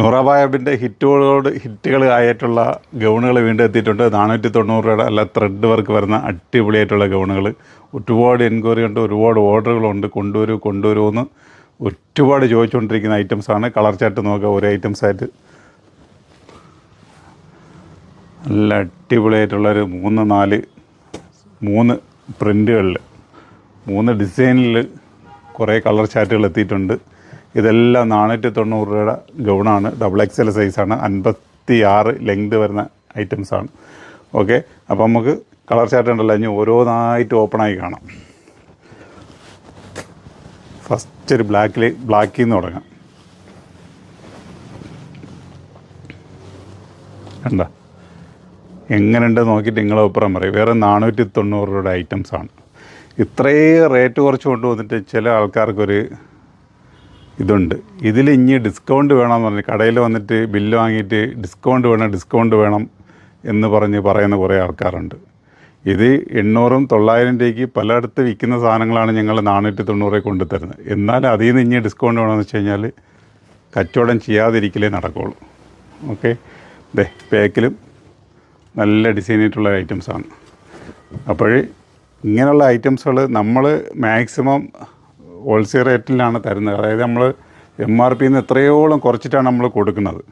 നൂറാബായബിന്റെ ഹിറ്റുകളോട് ഹിറ്റുകളായിട്ടുള്ള ഗൗണുകൾ വീണ്ടും എത്തിയിട്ടുണ്ട്. നാനൂറ്റി തൊണ്ണൂറ് രൂപയുടെ അല്ല ത്രെഡ് വർക്ക് വരുന്ന അടിപൊളിയായിട്ടുള്ള ഗൗണുകൾ ഒരുപാട് എൻക്വയറി ഉണ്ട് ഒരുപാട് ഓർഡറുകളുണ്ട് കൊണ്ടുവരൂ കൊണ്ടുവരൂ എന്ന് ഒരുപാട് ചോദിച്ചുകൊണ്ടിരിക്കുന്ന ഐറ്റംസാണ് കളർ ചാർട്ട് നോക്കുക ഓരോ ഐറ്റംസായിട്ട് നല്ല അടിപൊളിയായിട്ടുള്ളൊരു മൂന്ന് നാല് മൂന്ന് പ്രിന്റുകളിൽ മൂന്ന് ഡിസൈനിൽ കുറേ കളർ ചാർട്ടുകൾ എത്തിയിട്ടുണ്ട്. ഇതെല്ലാം നാനൂറ്റി തൊണ്ണൂറ് രൂപയുടെ ഗൗണാണ്. ഡബിൾ എക്സ് എൽ സൈസാണ് അൻപത്തി ആറ് ലെങ്ത് വരുന്ന ഐറ്റംസാണ് ഓക്കെ അപ്പോൾ നമുക്ക് കളർ ചാർട്ട് ഉണ്ടല്ലോ. ഇനി ഓരോന്നായിട്ട് ഓപ്പണായി കാണാം. ഫസ്റ്റ് ഒരു ബ്ലാക്കിൽ ബ്ലാക്കിൽ നിന്ന് തുടങ്ങാം. കണ്ട? എങ്ങനെയുണ്ട് നോക്കിയിട്ട് നിങ്ങളെ അഭിപ്രായം പറയും. വേറെ നാനൂറ്റി തൊണ്ണൂറ് രൂപയുടെ ഐറ്റംസാണ് ഇത്രയും റേറ്റ് കുറച്ച് കൊണ്ടുവന്നിട്ട് ചില ആൾക്കാർക്കൊരു ഇതുണ്ട്. ഇതിൽ ഇനി ഡിസ്കൗണ്ട് വേണമെന്ന് പറഞ്ഞ് കടയിൽ വന്നിട്ട് ബില്ല് വാങ്ങിയിട്ട് ഡിസ്കൗണ്ട് വേണം ഡിസ്കൗണ്ട് വേണം എന്ന് പറഞ്ഞ് പറയുന്ന കുറേ ആൾക്കാരുണ്ട്. ഇത് എണ്ണൂറും തൊള്ളായിരം രൂപയ്ക്ക് പലയിടത്ത് വിൽക്കുന്ന സാധനങ്ങളാണ് ഞങ്ങൾ നാനൂറ്റി തൊണ്ണൂറെ കൊണ്ടു തരുന്നത് എന്നാൽ അതിൽ നിന്ന് ഇനി ഡിസ്കൗണ്ട് വേണമെന്ന് വെച്ച് കഴിഞ്ഞാൽ കച്ചവടം ചെയ്യാതിരിക്കലേ നടക്കുകയുള്ളൂ ഓക്കെ? ദേ പാക്കിലും നല്ല ഡിസൈനായിട്ടുള്ള ഐറ്റംസാണ് അപ്പോൾ ഇങ്ങനെയുള്ള ഐറ്റംസുകൾ നമ്മൾ മാക്സിമം ഹോൾസെയിൽ റേറ്റിലാണ് തരുന്നത്. അതായത് നമ്മൾ എം ആർ പിന്ന് എത്രയോളം കുറച്ചിട്ടാണ് നമ്മൾ കൊടുക്കുന്നത്.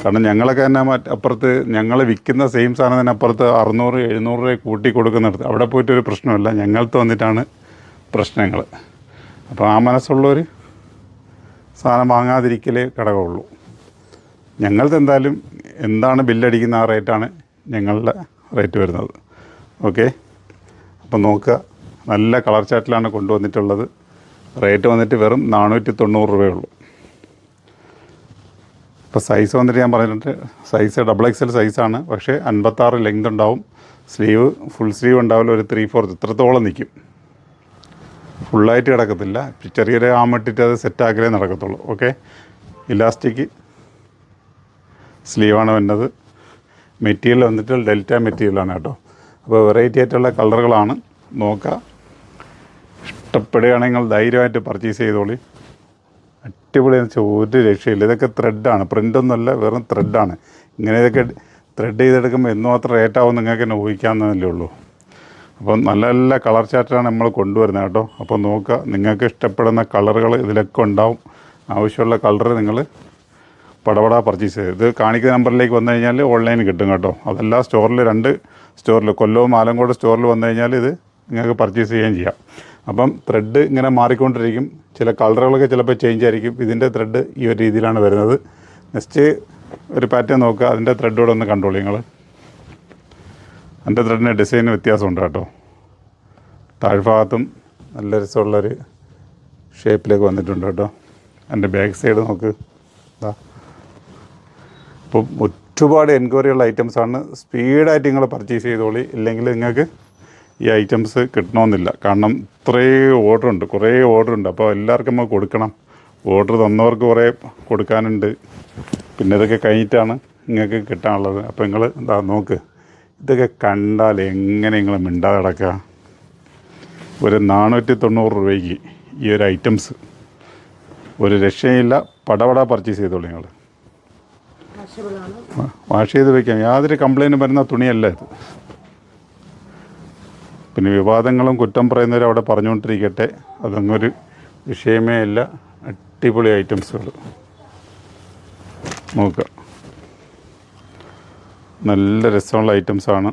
കാരണം ഞങ്ങളൊക്കെ തന്നെ മറ്റ് അപ്പുറത്ത് ഞങ്ങൾ വിൽക്കുന്ന സെയിം സാധനം തന്നെ അപ്പുറത്ത് അറുന്നൂറ് എഴുന്നൂറ് രൂപ കൂട്ടി കൊടുക്കുന്നിടത്ത്. അവിടെ പോയിട്ടൊരു പ്രശ്നമില്ല. ഞങ്ങൾക്ക് വന്നിട്ടാണ് പ്രശ്നങ്ങൾ അപ്പോൾ ആ മനസ്സുള്ളവർ സാധനം വാങ്ങാതിരിക്കലേ ഘടകമുള്ളൂ ഞങ്ങൾക്ക് എന്തായാലും എന്താണ് ബില്ലടിക്കുന്ന ആ റേറ്റാണ് ഞങ്ങളുടെ റേറ്റ് വരുന്നത്. ഓക്കെ? അപ്പം നോക്കുക. നല്ല കളർ ചാറ്റിലാണ് കൊണ്ടുവന്നിട്ടുള്ളത്. റേറ്റ് വന്നിട്ട് വെറും നാനൂറ്റി തൊണ്ണൂറ് രൂപയുള്ളൂ. ഇപ്പോൾ സൈസ് വന്നിട്ട് ഞാൻ പറഞ്ഞിട്ട് സൈസ് ഡബിൾ എക്സൽ സൈസാണ് പക്ഷേ അൻപത്താറ് ലെങ്ത് ഉണ്ടാവും. സ്ലീവ് ഫുൾ സ്ലീവ് ഉണ്ടാവില്ല ഒരു ത്രീ ഫോർത്ത് ഇത്രത്തോളം നിൽക്കും ഫുള്ളായിട്ട് കിടക്കത്തില്ല. ചെറിയൊരു ആമിട്ടിട്ട് അത് സെറ്റാക്കലേ നടക്കത്തുള്ളൂ ഓക്കെ ഇലാസ്റ്റിക് സ്ലീവാണ് വരുന്നത് മെറ്റീരിയൽ വന്നിട്ട് ഡെൽറ്റ മെറ്റീരിയലാണ് കേട്ടോ. അപ്പോൾ വെറൈറ്റി ആയിട്ടുള്ള കളറുകളാണ് നോക്കുക ഇഷ്ടപ്പെടുകയാണെങ്കിൽ ധൈര്യമായിട്ട് പർച്ചേസ് ചെയ്തോളി. അടിപൊളി എന്ന് വെച്ചാൽ ഒരു രക്ഷയില്ല. ഇതൊക്കെ ത്രെഡാണ് പ്രിന്റൊന്നുമല്ല വെറും ത്രെഡാണ് ഇങ്ങനെ ഇതൊക്കെ ത്രെഡ് ചെയ്തെടുക്കുമ്പോൾ എന്തുമാത്രം റേറ്റ് ആവും നിങ്ങൾക്ക് തന്നെ ഊഹിക്കാമെന്നല്ലേ ഉള്ളൂ. അപ്പം നല്ല നല്ല കളർ ചാർട്ടാണ് നമ്മൾ കൊണ്ടുവരുന്നത് കേട്ടോ. അപ്പോൾ നോക്കുക നിങ്ങൾക്ക് ഇഷ്ടപ്പെടുന്ന കളറുകൾ ഇതിലൊക്കെ ഉണ്ടാവും. ആവശ്യമുള്ള കളർ നിങ്ങൾ പടപട പർച്ചേസ് ചെയ്ത്. ഇത് കാണിക്കുന്ന നമ്പറിലേക്ക് വന്നു കഴിഞ്ഞാൽ ഓൺലൈൻ കിട്ടും കേട്ടോ. അതല്ല സ്റ്റോറിൽ രണ്ട് സ്റ്റോറിൽ കൊല്ലവും ആലങ്കോട് സ്റ്റോറിൽ വന്നു കഴിഞ്ഞാൽ ഇത് നിങ്ങൾക്ക് പർച്ചേസ് ചെയ്യുകയും ചെയ്യാം. അപ്പം ത്രെഡ് ഇങ്ങനെ മാറിക്കൊണ്ടിരിക്കും. ചില കളറുകളൊക്കെ ചിലപ്പോൾ ചേഞ്ച് ആയിരിക്കും. ഇതിന്റെ ത്രെഡ് ഈ ഒരു രീതിയിലാണ് വരുന്നത്. നെക്സ്റ്റ് ഒരു പാറ്റേൺ നോക്കുക. അതിന്റെ ത്രെഡോടെ ഒന്ന് കണ്ടോളൂ നിങ്ങൾ അതിന്റെ ത്രെഡിന്റെ ഡിസൈൻ വ്യത്യാസമുണ്ട് കേട്ടോ. താഴ്ഭാഗത്തും നല്ല രസമുള്ളൊരു ഷേപ്പിലേക്ക് വന്നിട്ടുണ്ട് കേട്ടോ. എന്റെ ബാക്ക് സൈഡ് നോക്ക്. ഇതാ അപ്പം ഒരുപാട് എൻക്വയറി ഉള്ള ഐറ്റംസാണ് സ്പീഡായിട്ട് നിങ്ങൾ പർച്ചേസ് ചെയ്തോളി. ഇല്ലെങ്കിൽ നിങ്ങൾക്ക് ഈ ഐറ്റംസ് കിട്ടണമെന്നില്ല. കാരണം ഇത്രയും ഓർഡർ ഉണ്ട് കുറേ ഓർഡർ ഉണ്ട് അപ്പോൾ എല്ലാവർക്കും നമ്മൾ കൊടുക്കണം. ഓർഡർ തന്നവർക്ക് കുറേ കൊടുക്കാനുണ്ട്. പിന്നെ ഇതൊക്കെ കഴിഞ്ഞിട്ടാണ് നിങ്ങൾക്ക് കിട്ടാനുള്ളത്. അപ്പോൾ നിങ്ങൾ എന്താ നോക്ക് ഇതൊക്കെ കണ്ടാൽ എങ്ങനെ നിങ്ങൾ മിണ്ടാതെ കിടക്കുക? ഒരു നാനൂറ്റി തൊണ്ണൂറ് രൂപയ്ക്ക് ഈ ഒരു ഐറ്റംസ്. ഒരു രക്ഷയില്ല പടപട പർച്ചേസ് ചെയ്തോളൂ നിങ്ങൾ. വാഷ് ചെയ്ത് വയ്ക്കാം യാതൊരു കംപ്ലൈന്റും വരുന്ന തുണിയല്ല ഇത്. പിന്നെ വിവാദങ്ങളും കുറ്റം പറയുന്നവരും അവിടെ പറഞ്ഞുകൊണ്ടിരിക്കട്ടെ. അതൊന്നൊരു വിഷയമേ അല്ല അടിപൊളി ഐറ്റംസുകൾ നോക്കുക നല്ല രസമുള്ള ഐറ്റംസാണ്.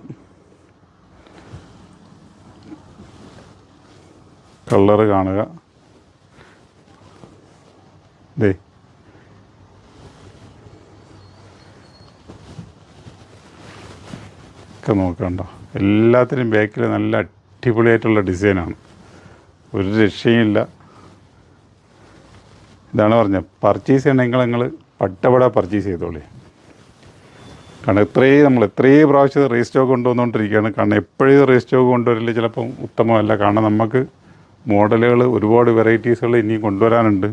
കളറ് കാണുക. ദേ. ഒക്കെ നോക്കണ്ട. എല്ലാത്തിനും ബാക്കിൽ നല്ല അടിപൊളിയായിട്ടുള്ള ഡിസൈനാണ് ഒരു രക്ഷയുമില്ല. ഇതാണ് പറഞ്ഞത്. പർച്ചേസ് ചെയ്യണമെങ്കിൽ നിങ്ങൾ പട്ടപട പർച്ചേസ് ചെയ്തോളി. കാരണം ഇത്രയും നമ്മൾ എത്രയും പ്രാവശ്യം റീസ്റ്റോക്ക് കൊണ്ടുവന്നുകൊണ്ടിരിക്കുകയാണ്. കാരണം എപ്പോഴും റീസ്റ്റോക്ക് കൊണ്ടുവരില്ല ചിലപ്പം ഉത്തമമല്ല. കാരണം നമുക്ക് മോഡലുകൾ ഒരുപാട് വെറൈറ്റീസുകൾ ഇനിയും കൊണ്ടുവരാനുണ്ട്.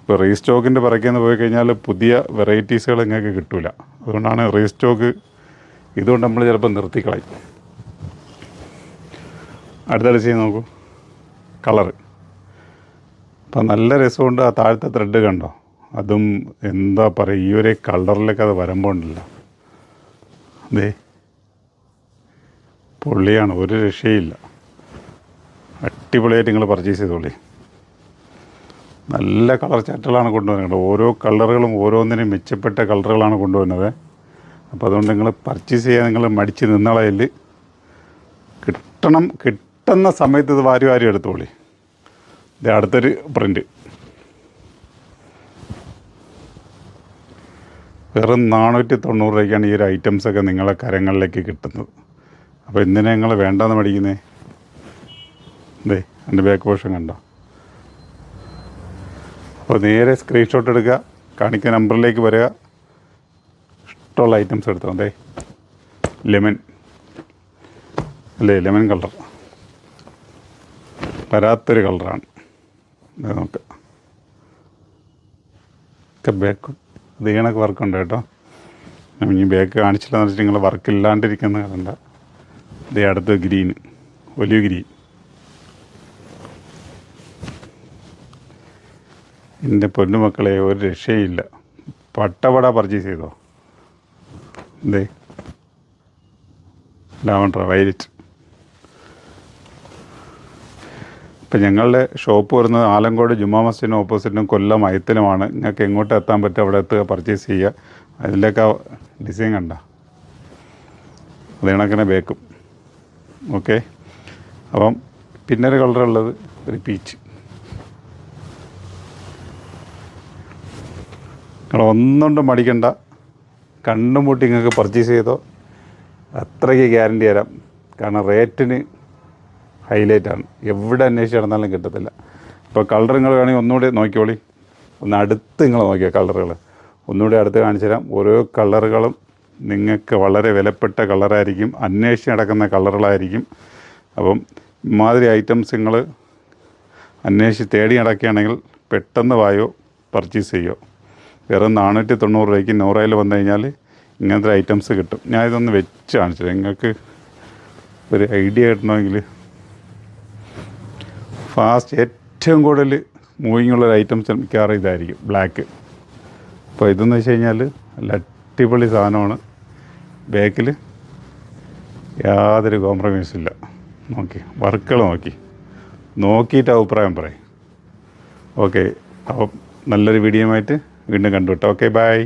ഇപ്പോൾ റീസ്റ്റോക്കിന്റെ പിറക്കേന്ന് പോയി കഴിഞ്ഞാൽ പുതിയ വെറൈറ്റീസുകൾ നിങ്ങൾക്ക് കിട്ടില്ല അതുകൊണ്ടാണ് റീസ്റ്റോക്ക് ഇതുകൊണ്ട് നമ്മൾ ചിലപ്പോൾ നിർത്തിക്കളയും. അടുത്ത ചെയ്ത് നോക്കൂ. കളറ് അപ്പം നല്ല രസമുണ്ട് ആ താഴത്തെ ത്രെഡ് കണ്ടോ? അതും എന്താ പറയുക ഈ ഒരു കളറിലൊക്കെ അത് വരുമ്പോൾ ഉണ്ടല്ലോ. അതെ പൊള്ളിയാണ് ഒരു രക്ഷയില്ല. അടിപൊളിയായിട്ട് നിങ്ങൾ പർച്ചേസ് ചെയ്തോളി. നല്ല കളർ ചാറ്റുകളാണ് കൊണ്ടുവരുന്നത്. ഓരോ കളറുകളും ഓരോന്നിനും മെച്ചപ്പെട്ട കളറുകളാണ് കൊണ്ടുവരുന്നത്. അപ്പോൾ അതുകൊണ്ട് നിങ്ങൾ പർച്ചേസ് ചെയ്യാൻ നിങ്ങൾ മടിച്ച് നിന്നളയിൽ കിട്ടണം കിട്ടുന്ന സമയത്ത് ഇത് വാരി വാരി എടുത്തോളി. ഇത് അടുത്തൊരു പ്രിന്റ് വെറും നാനൂറ്റി തൊണ്ണൂറ് രൂപയ്ക്കാണ് ഈ ഒരു ഐറ്റംസൊക്കെ നിങ്ങളെ കരങ്ങളിലേക്ക് കിട്ടുന്നത്. അപ്പോൾ എന്തിനാ നിങ്ങൾ വേണ്ടെന്ന് മേടിക്കുന്നേ? ദേ എന്റെ ബാക്ക് പോഷൻ കണ്ടോ? അപ്പോൾ നേരെ സ്ക്രീൻഷോട്ട് എടുക്കുക കാണിക്കുന്ന നമ്പറിലേക്ക് വരിക. ഇഷ്ടമുള്ള ഐറ്റംസ് എടുത്തോ? അതെ ലെമൺ അല്ലേ ലെമൺ കളർ വരാത്തൊരു കളറാണ്. നമുക്ക് ഒക്കെ ബാക്ക് ഇത് കണക്ക് വർക്കുണ്ട് കേട്ടോ. ഇനി ബേക്ക് കാണിച്ചില്ലെന്ന് വെച്ചിട്ട് നിങ്ങൾ വർക്ക് ഇല്ലാണ്ടിരിക്കുന്ന കണ്ട. ഇതേ അടുത്ത് ഗ്രീൻ ഒലിവ് ഗ്രീൻ എന്റെ പൊന്നുമക്കളെ ഒരു രക്ഷയില്ല. പട്ടപട പർച്ചേസ് ചെയ്തോ? എന്തേ ലാവണ്ടർ വയലറ്റ്. ഇപ്പം ഞങ്ങളുടെ ഷോപ്പ് വരുന്നത് ആലങ്കോട് ജുമാ മസ്ജിദിന് ഓപ്പോസിറ്റും കൊല്ലം അയത്തിലുമാണ്. നിങ്ങൾക്ക് എങ്ങോട്ട് എത്താൻ പറ്റും അവിടെ എത്തുക പർച്ചേസ് ചെയ്യുക. അതിലൊക്കെ ഡിസൈൻ കണ്ട. അത് കണക്കിനെ ബേക്കും. ഓക്കെ അപ്പം പിന്നൊരു കളറുള്ളത് ഒരു പീച്ച് നിങ്ങൾ ഒന്നുകൊണ്ടും മടിക്കണ്ട. കണ്ണും മുട്ടി നിങ്ങൾക്ക് പർച്ചേസ് ചെയ്തോ. അത്രയ്ക്ക് ഗ്യാരണ്ടി തരാം. കാരണം റേറ്റിന് ഹൈലൈറ്റാണ് എവിടെ അന്വേഷിച്ച് നടന്നാലും കിട്ടത്തില്ല. ഇപ്പോൾ കളർ നിങ്ങൾ വേണമെങ്കിൽ ഒന്നുകൂടി നോക്കിക്കോളി. ഒന്ന് അടുത്ത് നിങ്ങൾ നോക്കിയാൽ കളറുകൾ ഒന്നുകൂടി അടുത്ത് കാണിച്ചു തരാം. ഓരോ കളറുകളും നിങ്ങൾക്ക് വളരെ വിലപ്പെട്ട കളറായിരിക്കും അന്വേഷിച്ച് നടക്കുന്ന കളറുകളായിരിക്കും അപ്പം ഇമാതിരി ഐറ്റംസ് നിങ്ങൾ അന്വേഷിച്ച് തേടി നടക്കുകയാണെങ്കിൽ പെട്ടെന്ന് വായോ പർച്ചേസ് ചെയ്യോ. വെറും നാനൂറ്റി തൊണ്ണൂറ് രൂപയ്ക്ക് നൂറയിൽ വന്നു കഴിഞ്ഞാൽ ഇങ്ങനത്തെ ഐറ്റംസ് കിട്ടും. ഞാൻ ഇതൊന്ന് വെച്ച് കാണിച്ചു നിങ്ങൾക്ക് ഒരു ഐഡിയ കിട്ടണമെങ്കിൽ ഫാസ്റ്റ് ഏറ്റവും കൂടുതൽ മൂവിങ് ഉള്ള ഐറ്റംസ് മിക്കവാറും ഇതായിരിക്കും. ബ്ലാക്ക് അപ്പോൾ ഇതെന്ന് വെച്ച് കഴിഞ്ഞാൽ നല്ല അടിപൊളി സാധനമാണ്. ബാക്കിൽ യാതൊരു കോംപ്രമൈസും ഇല്ല. നോക്കി വർക്കുകൾ നോക്കി. നോക്കിയിട്ട് അഭിപ്രായം പറയും. ഓക്കെ അപ്പം നല്ലൊരു വീഡിയോ ആയിട്ട് വീണ്ടും കണ്ടുവിട്ടോ ഓക്കെ ബൈ